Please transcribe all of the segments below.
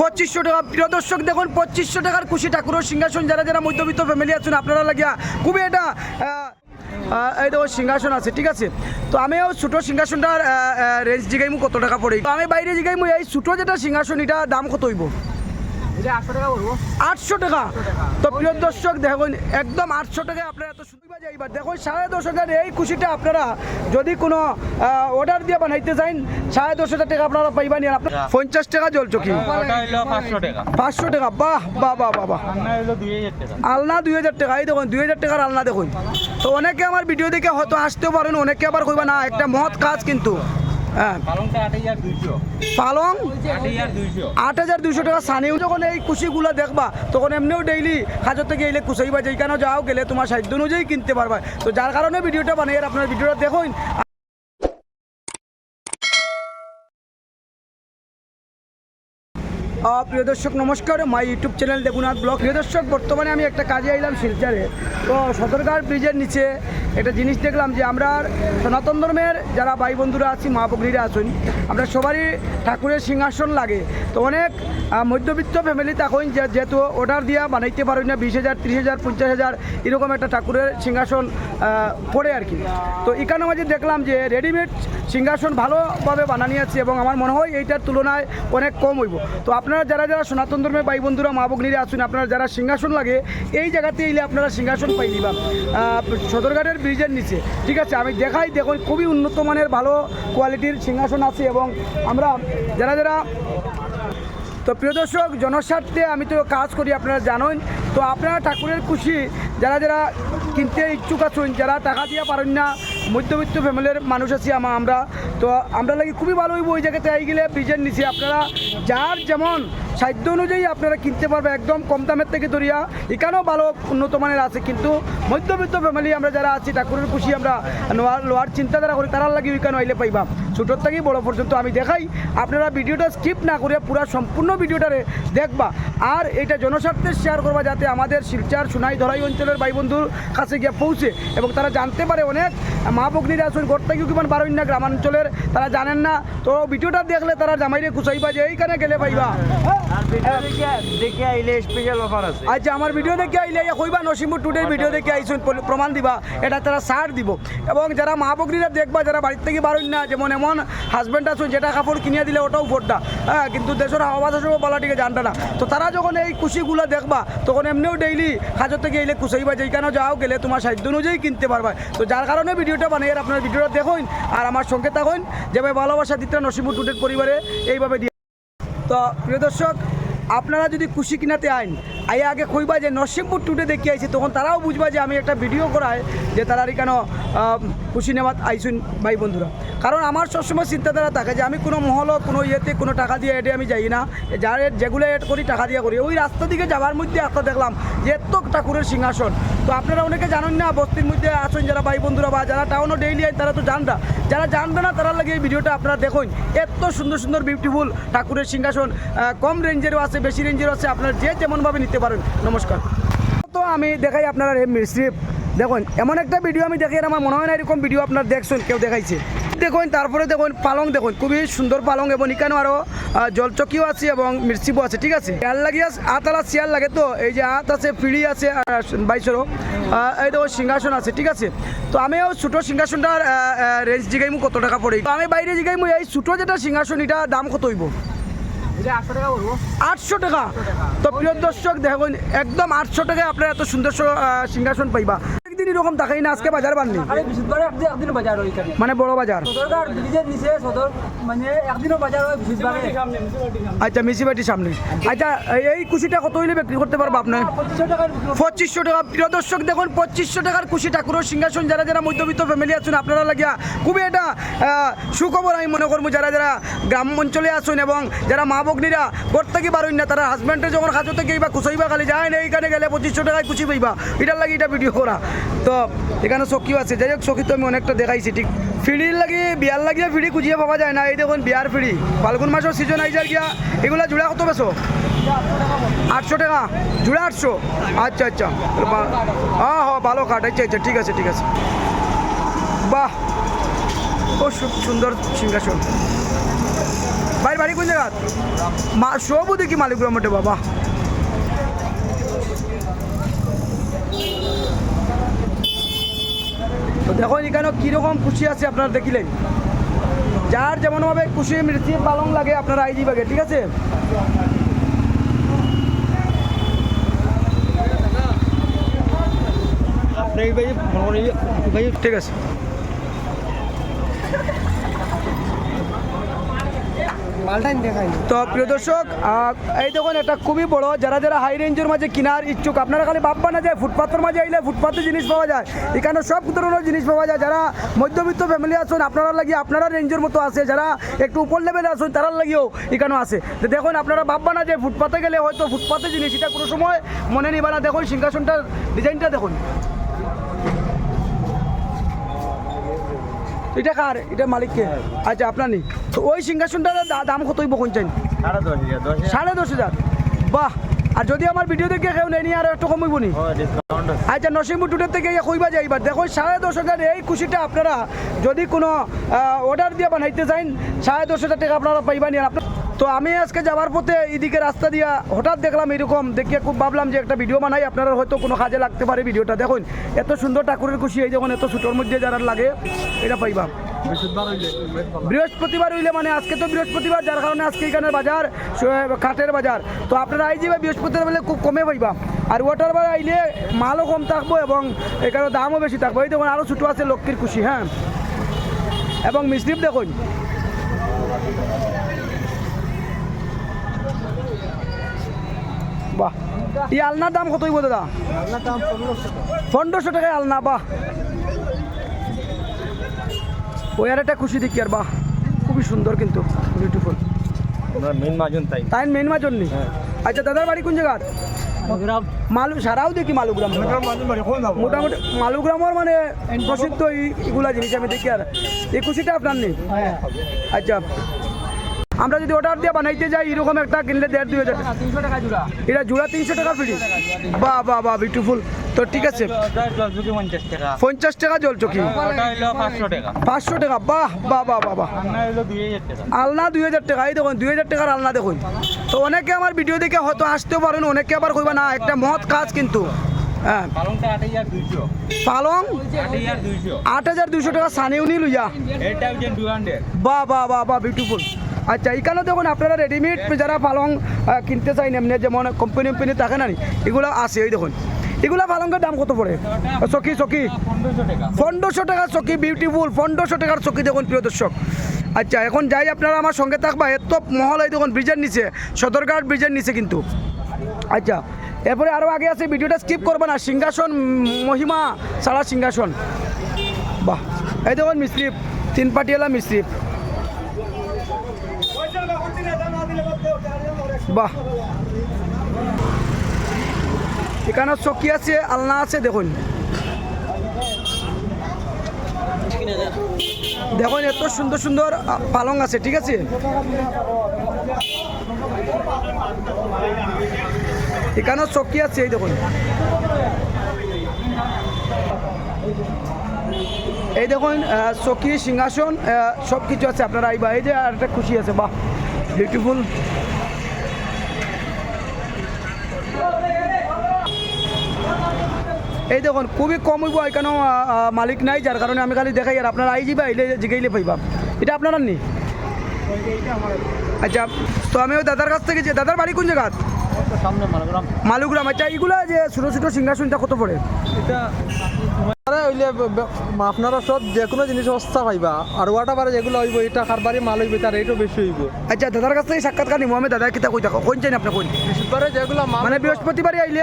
পঁচিশশো টাকা। প্রিয় দর্শক, দেখুন, পঁচিশশো টাকার খুশি ঠাকুরের সিংহাসন, যারা যারা মধ্যবিত্ত ফ্যামিলি আছেন, আপনারা লাগিয়া খুবই এটা এই তো সিংহাসন আছে, ঠিক আছে? তো আমিও ছোটো সিংহাসনটার রেঞ্জ জিগাইমু, কত টাকা পড়ে। তো আমি বাইরে জিগাইমু, এই ছোটো যেটা সিংহাসন, এটা দাম কত হইব? আটশো টাকা তো প্রিয় দর্শক দেখুন একদম আটশো টাকায় আপনারা এত সুবিধা যাইবার দেখুন সাড়ে দশ হাজার এই খুশিটা আপনারা যদি কোনো অর্ডার দিয়ে বানাইতে চান সাড়ে দশ হাজার টাকা আপনারা পাইবানি। আর আপনার পঞ্চাশ টাকা জল হইল পাঁচশো টাকা। বাহ বাহ বাহ বাহ বাহ। আলনা দুই হাজার টাকা। এই দেখুন দুই হাজার টাকার আলনা দেখুন। তো অনেকে আমার ভিডিও দেখে হয়তো আসতেও পারেন অনেকে আবার কইবা না একটা মহৎ কাজ কিন্তু। হ্যাঁ। পালং? আট হাজার দুইশো। টাকা। সানিও যখন এই কুশিগুলো দেখবা তখন এমনিও ডেইলি হাজার থেকে এলে কুশাইবা যেখানে যাও গেলে তোমার সাধ্য অনুযায়ী কিনতে পারবা। তো যার কারণে ভিডিওটা বানিয়ে আপনার ভিডিওটা দেখুন। প্রিয় দর্শক, নমস্কার। My YouTube channel Debunath blog. প্রিয় দর্শক, বর্তমানে আমি একটা কাজে আইলাম শিলচারে। তো সদরঘাট ব্রিজের নিচে একটা জিনিস দেখলাম যে, আমরা সনাতন ধর্মের যারা ভাই বন্ধুরা আছি, মা বগরিরা আছেন, আমরা সবারই ঠাকুরের সিংহাসন লাগে। তো অনেক মধ্যবিত্ত ফ্যামিলি তখন যেহেতু অর্ডার দিয়া বানাইতে পারি না, বিশ হাজার, ত্রিশ হাজার, পঞ্চাশ হাজার, এরকম একটা ঠাকুরের সিংহাসন পড়ে আর কি। তো এখানে মাঝে দেখলাম যে রেডিমেড সিংহাসন ভালোভাবে বানানি আছে এবং আমার মনে হয় এইটার তুলনায় অনেক কম হইব। তো আপনারা যারা যারা সনাতন ধর্মের ভাই বন্ধুরা মা ভগ্নীরা আছেন আপনারা যারা সিংহাসন লাগে এই জায়গাতে এলে আপনারা সিংহাসন পাই আহ, সদরঘাটের ব্রিজের নিচে। ঠিক আছে আমি দেখাই দেখুন খুবই উন্নত মানের ভালো কোয়ালিটির সিংহাসন আছে এবং আমরা যারা যারা তো প্রিয় দর্শক জনস্বার্থে আমি তো কাজ করি আপনারা জানেন। তো আপনারা ঠাকুরের খুশি যারা যারা কিনতে ইচ্ছুক আছেন যারা টাকা দিয়ে পারেন না মধ্যবিত্ত ফ্যামিলির মানুষ আছি আমা আমরা। তো আমরা লাগে খুবই ভালো হইব ওই জায়গাতে আই গেলে ব্রিজের নিচে আপনারা যার যেমন সাধ্য অনুযায়ী আপনারা কিনতে পারবেন একদম কম দামের থেকে ধরিয়া এখানেও ভালো উন্নত মানের আছে, কিন্তু মধ্যবিত্ত ফ্যামিলি আমরা যারা আছি, ঠাকুরের খুশি আমরা লোয়ার লোয়ার চিন্তাধারা করি তারা লাগি ওইখানে আইলে পাইবা। ছোটোর থেকেই বড় পর্যন্ত আমি দেখাই। আপনারা ভিডিওটা স্কিপ না করে পুরো সম্পূর্ণ ভিডিওটারে দেখবা। আর এটা জনস্বার্থে শেয়ার করবা যাতে আমাদের শিলচার, সোনাই ধরাই অঞ্চলের ভাই বন্ধুর কাছে গিয়ে পৌঁছে এবং তারা জানতে পারে অনেক। মা ভগ্নীরা আসুন, ঘর থেকে কিমান বারোই না গ্রামাঞ্চলের, তারা জানেন না। তো ভিডিওটা দেখলে তারা জামাইরে খুঁচাইবা যে এইখানে গেলে পাইবা। আচ্ছা আমার ভিডিও দেখে আইলে কইবা নসিমপুর টুডের ভিডিও দেখে আইসুন প্রমাণ দিবা এটা তারা ছাড় দিব। এবং যারা মা বকরিরা দেখবা যারা বাড়ির থেকে বারোই না যেমন এমন হাজব্যান্ড আছেন যেটা কাপড় কিনিয়ে দিলে ওটাও ভোটটা। হ্যাঁ কিন্তু দেশের হাওয়া দেশের বলা ঠিক জানটা না। তো তারা যখন এই খুশিগুলো দেখবা তখন এমনিও ডেইলি হাজার থেকে এলে খুশাইবা যেখানে যাও গেলে তোমার সাধ্য অনুযায়ী কিনতে পারবা। তো যার কারণে ভিডিওটা বানাই আপনার ভিডিওটা দেখুন আর আমার সঙ্গে থাকুন যেভাবে ভালোবাসা দিতে নসিমপুর টুডের পরিবারে এইভাবে দিয়ে তো প্রিয় দর্শক আপনারা যদি খুশি কিনাতে আইন আই আগে কইবা যে নরসিংপুর টুডে দেখে আইছি, তখন তারাও বুঝবা যে আমি একটা ভিডিও করাই যে তারা কেন খুশি নেওয়াত আইসুন ভাই বন্ধুরা। কারণ আমার সবসময় চিন্তাধারা থাকে যে আমি কোনো মহল, কোনো ইয়েতে কোনো টাকা দিয়ে এডে আমি যাই না। যার যেগুলো এড করি টাকা দিয়ে করি। ওই রাস্তা দিকে যাওয়ার মধ্যে একটা দেখলাম যে এত ঠাকুরের সিংহাসন। তো আপনারা অনেকে জানেন না, বস্তির মধ্যে আছেন যারা ভাই বন্ধুরা বা যারা টাউনও ডেইলি আইন তারা তো জানরা যারা জানবে না, তারা লাগে এই ভিডিওটা আপনারা দেখুন। এত সুন্দর সুন্দর বিউটিফুল ঠাকুরের সিংহাসন কম রেঞ্জেরও আছে, বেশি রেঞ্জেরও আছে। আপনারা যে যেমনভাবে নিতে পারেন। নমস্কার। তো আমি দেখাই আপনারা মিশ্রিপ দেখুন, এমন একটা ভিডিও আমি দেখি আমার মনে হয় না এরকম ভিডিও আপনার দেখছেন, কেউ দেখাইছে। দেখুন, তারপরে দেখুন, পালং দেখুন, খুবই সুন্দর পালং এবং এখানেও আরও জলচকিও আছে এবং মির্চিপও আছে, ঠিক আছে? চেয়ার লাগিয়ে আতালা চেয়ার লাগে তো, এই যে আত আছে পিড়ি আছে বাইশেরও এই দেখো সিংহাসন আছে, ঠিক আছে? তো আমিও ছোটো সিংহাসনটার রেঞ্জ জিগাইমু কত টাকা পড়ে? তো আমি বাইরে জিগাইমু, এই ছোটো যেটা সিংহাসন এটা দাম কত হইব? আটশো টাকা তো প্রিয় দর্শক দেখুন একদম আটশো টাকায় আপনার এত সুন্দর সিংহাসন পাইবা। এরকম দেখাই না আজকে বাজার বাননি একদিন একদিন বাজার হয় মানে বড় বাজার? মানে একদিনও বাজার হয় আচ্ছা মিউনিসিপালিটির সামনে। আচ্ছা এই- কুশিটা কত হইলে বিক্রি করতে পারব আপনার পঁচিশশো হয়। পঁচিশশো টাকা। প্রিয় দর্শক দেখুন পঁচিশশো টাকার খুশি ঠাকুরের সিংহাসন যারা যারা মধ্যবিত্ত ফ্যামিলি আছেন আপনারা লাগিয়া খুবই এটা আহ, সুখবর আমি মনে করব যারা যারা গ্রাম অঞ্চলে আছেন এবং যারা মা ভগ্নীরা ঘর থেকে বারোই না তারা হাজব্যান্ডে যখন খাজো থেকে বা খুশাইবা খালি যায় না এইখানে গেলে পঁচিশশো টাকায় খুশি পাইবা। এটার লাগে এটা ভিডিও করা। তো এখানে চকিও আছে। যাই হোক চকি তো আমি অনেকটা দেখাইছি, ঠিক। ফিড়ির লাগি, বিয়ার লাগিয়ে ফিড়ি খুঁজিয়ে পাওয়া যায় না। এই দেখুন, বিয়ার ফিড়ি। ফাল্গুন মাসের সিজন আইজার গিয়া এগুলা জোড়া কত বেছো আটশো টাকা। জুড়ে আটশো? আচ্ছা আচ্ছা। হ্যাঁ হ্যাঁ ভালো কাঠ। আচ্ছা আচ্ছা ঠিক আছে ঠিক আছে। বাহ! খুব সুন্দর সিংহাসন। ভাই বাড়ি কোন জায়গা? মা সবু দেখি মালিকগুলো মোটে বাবা। তো দেখুন এখানে কীরকম খুশি আছে আপনার দেখিলেন। যার যেমনভাবে খুশি মৃত্যু পালং লাগে আপনার আইজি বাগে ঠিক আছে? আপনি ভাই ভাই ঠিক আছে। তো প্রিয় দর্শক এই দেখুন, এটা খুবই বড়। যারা যারা হাই রেঞ্জের মাঝে কেনার ইচ্ছুক, আপনারা খালি ভাববা না যায় ফুটপাথের মাঝে আইলে ফুটপাথে জিনিস পাওয়া যায়। এখানে সব ধরনের জিনিস পাওয়া যায়। যারা মধ্যবিত্ত ফ্যামিলি আছেন, আপনারা লাগি আপনারা রেঞ্জের মতো আছে। যারা একটু উপর লেভেলে আছেন, তারার লাগিও এখানে আছে। দেখুন, আপনারা ভাববা না যে ফুটপাথে গেলে হয়তো ফুটপাথে জিনিস, এটা কোনো সময় মনে নিবা না। দেখুন, সিংহাসনটার ডিজাইনটা দেখুন। এটা কার? এটা মালিককে? আচ্ছা আপনার নেই। তো ওই সিংহাসনটার দাম কতই বকুন চাই? সাড়ে দশ হাজার বাহ! আর যদি আমার ভিডিও দেখে কেউ নেই আর একটু কমইব নি? আচ্ছা নসিমপুর টুটের থেকে ইয়ে কইবা যাই এবার দেখো সাড়ে দশ হাজার এই খুশিটা আপনারা যদি কোনো অর্ডার দিয়ে বানাইতে চান সাড়ে দশ হাজার টাকা আপনারা পাইবা নি। আর আপনার তো আমি আজকে যাওয়ার পথে এইদিকে রাস্তা দিয়া হঠাৎ দেখলাম এরকম। দেখিয়ে খুব ভাবলাম যে একটা ভিডিও বানাই। আপনারা হয়তো কোনো কাজে লাগতে পারে ভিডিওটা দেখুন। এত সুন্দর ঠাকুরের খুশি এই যখন এত ছোটোর মধ্যে যারা লাগে, এটা পাইবা। বৃহস্পতিবার হইলে মানে আজকে তো বৃহস্পতিবার, যার কারণে আজকে এখানে বাজার কাঠের বাজার। তো আপনারা আই যাবে বৃহস্পতিবার বলে খুব কমে পাইবা। আর ওয়াটার বার আইলে মালও কম থাকব এবং এখানে দামও বেশি থাকব। এই দেখুন আরও ছোটো আছে লক্ষ্মীর খুশি হ্যাঁ। এবং মিশ্রিপ দেখুন। এই আলনার দাম কত হইব দাদা? পনেরোশো টাকায় আলনা বাহ ওই আর একটা খুশি দেখি আর বাহ খুবই সুন্দর কিন্তু বিউটিফুল মেন মাজন তাই। তাই মেন মাজন নি? আচ্ছা দাদার বাড়ি কোন জায়গা মালু সারাও দেখি মালুগ্রাম। মোটামুটি মালুগ্রামের মানে প্রসিদ্ধ জিনিস আমি দেখি আর। এই খুশিটা আপনার নেই আচ্ছা আমরা যদি অর্ডার দিয়ে বানাইতে যাই এরকম একটা কিনলে দেড় দুই হাজার এটা জোড়া তিনশো টাকা ফ্রি বাহ বাহ বাহ বিউটিফুল তো ঠিক আছে। পঞ্চাশ টাকা। জল চকি পাঁচশো টাকা। বাহ বাহ বাহ বাহ বাহ। আলনা দুই হাজার টাকা। এই দেখুন দুই হাজার টাকার আলনা দেখুন। তো অনেকে আমার ভিডিও দেখে হয়তো আসতেও পারেন অনেকে আবার কইবা না একটা মহৎ কাজ কিন্তু। হ্যাঁ। পালং? আট হাজার দুইশো। টাকা সানিউনি লইয়া। বাহ বাহ বাহ বাহ বিউটিফুল আচ্ছা এখানে দেখুন আপনারা রেডিমেড যারা পালং কিনতে চাই, এমনি যেমন কোম্পানি কোম্পানি থাকে না এগুলো আছে, এই দেখুন। এগুলো পালংয়ের দাম কত পড়ে? চকি চকি পনেরোশো টাকা টাকার চকি বিউটিফুল পনেরোশো টাকার চকি দেখুন প্রিয় দর্শক। আচ্ছা এখন যাই আপনারা আমার সঙ্গে থাকবা এত মহল, এই দেখুন ব্রিজের নিচে, সদরঘাট ব্রিজের নিচে কিন্তু। আচ্ছা এরপরে আরও আগে আছে, ভিডিওটা স্কিপ করবে না, সিংহাসন, মহিমা, সারা সিংহাসন। বাহ, এই দেখুন মিস্ত্রিপ তিন পাটিয়ালা মিস্ত্রিপ বাহ। এখানে চকি আছে, আলনা আছে, দেখুন। দেখুন, এত সুন্দর সুন্দর পালং আছে, ঠিক আছে? এখানেও চকি আছে, এই দেখুন। এই দেখুন চকি, সিংহাসন সব কিছু আছে, আপনারা আইবা এই যে আর একটা খুশি আছে, বাহ। বিউটিফুল এই দেখুন খুবই কম হইব এখানেও আহ, মালিক নাই যার কারণে আমি খালি দেখাই আর আপনারা আই যাবা এলে জিগাইলে পাইবা। এটা আপনারা নি? আচ্ছা তো আমি ওই দাদার কাছ থেকে যে দাদার বাড়ি কোন জায়গা? সামনে মালুগ্রাম। মালুগ্রাম। আচ্ছা এইগুলা যে ছোটো ছোটো সিংহাসনটা কত পড়ে? এটা আপনারা সব যে কোনো জিনিস সস্তা পাইবা। আর ওয়াটা বারে যেগুলো হইব এটা কারবারি মাল হইবে তার রেটও বেশি হইব। আচ্ছা দাদার কাছ থেকে সাক্ষাৎকার নিবো। আমি দাদার কিতা কই থাকো কোন চাই আপনি কোন বৃহস্পতিবারে যেগুলো মানে বৃহস্পতিবারে আইলে?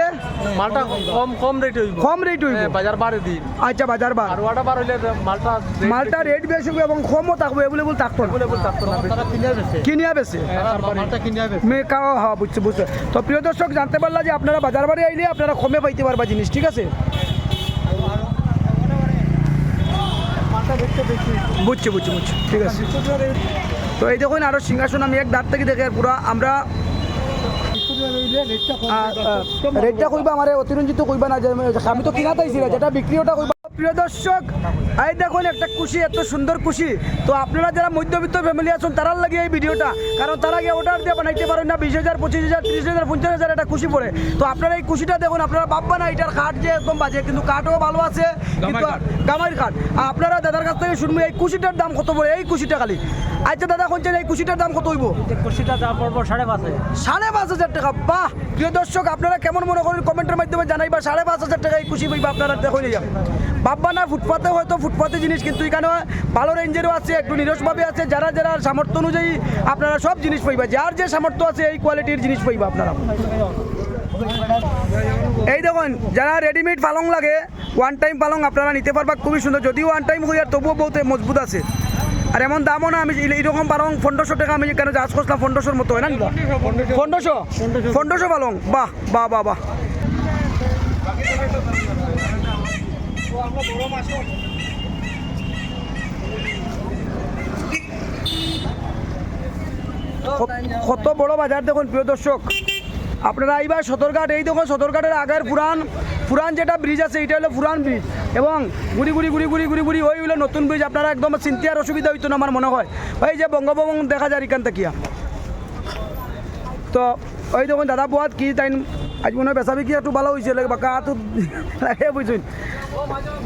মালটা কম কম রেট হইব। কম রেট হইব। হ্যাঁ, বাজার বারে দিন। আচ্ছা বাজার বার আর ওয়াটা বার হইলে মালটা মালটা রেট বেশি হবে এবং কমও থাকব এভেলেবল থাকতো available থাকতো না বেশি। কিনিয়া বেশি হ্যাঁ। মালটা কিনে আবে মে কাও হ্যাঁ বুঝছি বুঝছি। তো প্রিয় দর্শক জানতে পারলা যে আপনারা বাজার বাড়ি আইলে আপনারা কমে পাইতে পারবা জিনিস ঠিক আছে? বুঝছি বুঝছি বুঝছি। ঠিক আছে। তো এই দেখুন আরও সিংহাসন আমি এক দাঁত থেকে দেখে পুরো আমরা রেটটা কইবা আমার অতিরঞ্জিত কইবা না আমি তো কিনা তাইছি যেটা বিক্রি ওটা কইবা প্রিয় দর্শক এই দেখুন একটা খুশি এত সুন্দর খুশি। তো আপনারা যারা মধ্যবিত্ত ফ্যামিলি আছেন তারার লাগে এই ভিডিওটা। কারণ তারা গিয়ে অর্ডার দিয়ে বানাইতে পারেন না বিশ হাজার পঁচিশ হাজার ত্রিশ হাজার পঞ্চাশ হাজার একটা খুশি পড়ে। তো আপনারা এই খুশিটা দেখুন আপনারা ভাববা না এটার কাঠ যে একদম বাজে কিন্তু কাঠও ভালো আছে কিন্তু কাঠ আর আপনারা দাদার কাছ থেকে শুনব এই খুশিটার দাম কত পড়ে? এই খুশিটা খালি। আচ্ছা দাদা কোনছেন এই খুশিটার দাম কত হইব? দাম পড়ব সাড়ে পাঁচ হাজার। সাড়ে পাঁচ হাজার টাকা বাহ! প্রিয় দর্শক আপনারা কেমন মনে করেন? কমেন্টের মাধ্যমে জানাইবা সাড়ে পাঁচ হাজার টাকা এই খুশি পাইবা আপনারা দেখে নিয়ে যাবেন ভাববা না ফুটপাতে হয়তো ফুটপাতে জিনিস কিন্তু এখানে ভালো রেঞ্জেরও আছে, একটু নিরসভাবে আছে, যারা যারা সামর্থ্য অনুযায়ী আপনারা সব জিনিস পাইবা, যার যে সামর্থ্য আছে এই কোয়ালিটির জিনিস পাইবা আপনারা। এই দেখুন, যারা রেডিমেড পালং লাগে ওয়ান টাইম পালং আপনারা নিতে পারবা, খুবই সুন্দর, যদিও ওয়ান টাইম হই আর তবুও বহুত মজবুত আছে। আর এমন দামও না, আমি এইরকম পালং পনেরোশো টাকা আমি কেন চাষ করছিলাম, পনেরোশোর মতো, হয় না? পনেরোশো? পনেরোশো পালং, বাহ বাহ বাহ বাহ। কত- বড় বাজার দেখুন, প্রিয় দর্শক। আপনারা এইবার সদরঘাট এই দেখুন সদরঘাটের আগের পুরান পুরান যেটা ব্রিজ আছে এটা হলো পুরান ব্রিজ এবং ঘুরি ঘুরি ঘুরি ঘুরি ঘুরি ঘুরি ওই হলো নতুন ব্রিজ আপনারা একদম চিন্তার অসুবিধা হইতো না আমার মনে হয়। ওই যে বঙ্গভবন দেখা যায় এখান থেকে। তো, ওই দেখুন, দাদা বুয়াত কি তাই আজ মনে হয় বেচাবি কি একটু ভালো হয়েছে বাকা তো লাগে বুঝছেন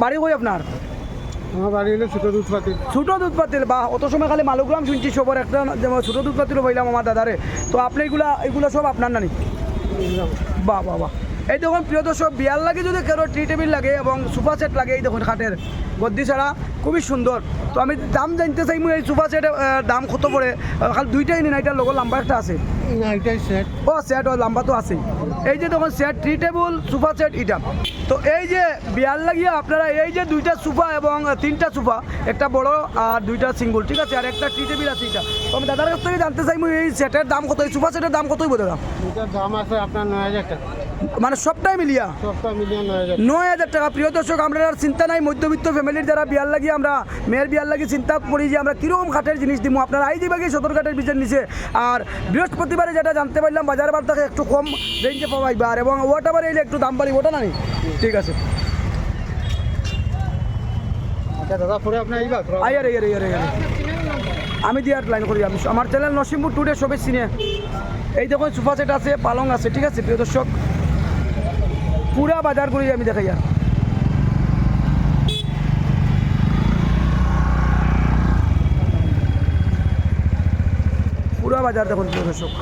বাড়ি কই আপনার আমার বাড়ি হলো ছোট দুধ পাতি। ছোটো দুধ পাতিল বা অত সময় খালি মালুগ্রাম শুনছি সবার একটা যেমন ছোটো দুধ পাতিলও পাইলাম আমার দাদারে তো আপনি এগুলা এগুলো সব আপনার নানি? বাহ বাহ বাহ। এই দেখুন প্রিয় দর্শক বিয়ার লাগে যদি কেউ টি টেবিল লাগে এবং সোফা সেট লাগে এই দেখুন খাটের গদ্দি ছাড়া খুবই সুন্দর তো আমি দাম জানতে চাইমু এই সোফা সেটের দাম কত পড়ে খালি দুইটাই নিন এটার লগর লাম্বা একটা আছে। ও সেট ও লম্বা তো আছেই। এই যে তখন set three table sofa set এটা। তো এই যে বিয়ার লাগিয়ে আপনারা এই যে দুইটা সোফা এবং তিনটা সোফা একটা বড় আর দুইটা সিঙ্গল ঠিক আছে? আর একটা থ্রি টেবিল আছে এটা। তো আমি দাদার কাছ থেকে জানতে চাই এই সেটের দাম কত? এই সোফা সেটের দাম কতই বোধ এটার দাম আছে আপনার নয় হাজার টাকা। মানে সবটাই মিলিয়া? নয় হাজার। টাকা। প্রিয় দর্শক আমরা আর চিন্তা নাই মধ্যবিত্ত ফ্যামিলির যারা বিয়ার লাগি আমরা মেয়ের বিয়ার লাগি চিন্তা করি যে আমরা কীরকম ঘাটের জিনিস দিব আপনারা আই দিবাগে সদর ঘাটের বিচার নিচে। আর বৃহস্পতিবারে যেটা জানতে পারলাম বাজার বার থেকে একটু কম রেঞ্জে পাওয়াইবা। আর এবং ওটা বারে এলে একটু দাম বাড়ি ওটা না নি? ঠিক আছে। আচ্ছা আমি দিয়ার লাইন করি আমি। আমার চ্যানেল নসিমপুর টুডে সবে চিনে এই দেখুন সোফা সেট আছে পালং আছে ঠিক আছে প্রিয় দর্শক? পুরা বাজার করি আমি দেখাই আর। পুরা বাজার দেখুন দর্শক।